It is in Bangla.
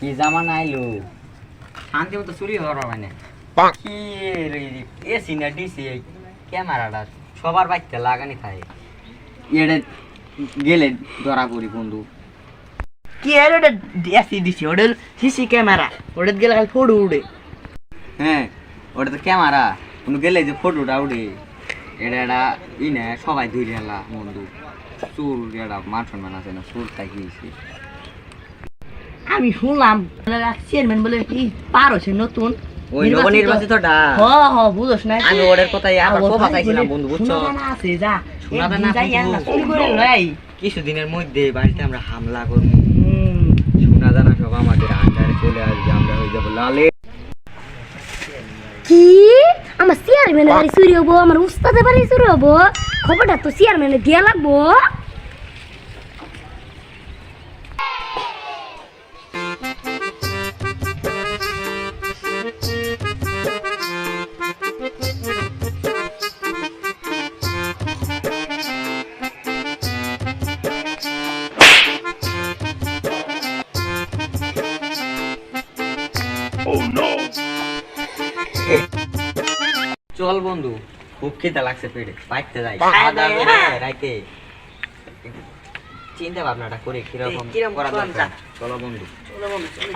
কি জামানা আইলো? শান্তি মতো চুরি হওয়ার মানে কি এসি না ডিসি ক্যামেরাটা সবার বাইকতে লাগানি থাকে এটা গেলে ধরা পড়ি বন্ধু। কি আর ওটা এসি দিছি? ওটা সিসি ক্যামেরা। ওটা গেলে খালি ফটো উড়ে হ্যাঁ ওটা তো ক্যামেরা। কোনো গেলে যে ফটোটা উঠে। এটা এটা ই না সবাই ধরে এলা বন্ধু। চুর এটা মান সম্মান আছে না চুর থাকিয়েছে আমি শুনলাম চেয়ারম্যান বলে কি পার হচ্ছে নতুন? আমি ওদের কথাই আবার কথা চাইছিলাম বন্ধু বুঝছ? কিছুদিনের মধ্যে বাড়িতে আমরা হামলা করব। শোনা জানা সব আমাদের আন্ডারে চলে আসবে আমরা হয়ে যাব লালে। কি? আমার চেয়ারম্যানের বাড়ি চুরি হব আমার উস্তাদের বাড়ি চুরি হব? খবরটা তো চেয়ারম্যানে দিয়া লাগবো। চল বন্ধু খুব খেতে লাগছে পেটে পাইতে যাই। হ্যাঁ, খাওয়া দাওয়া। রাইতে। চিন্তা ভাবনাটা করে কীরকম কীরকম করা দরকার? চলো বন্ধু। চলো বন্ধু চলো।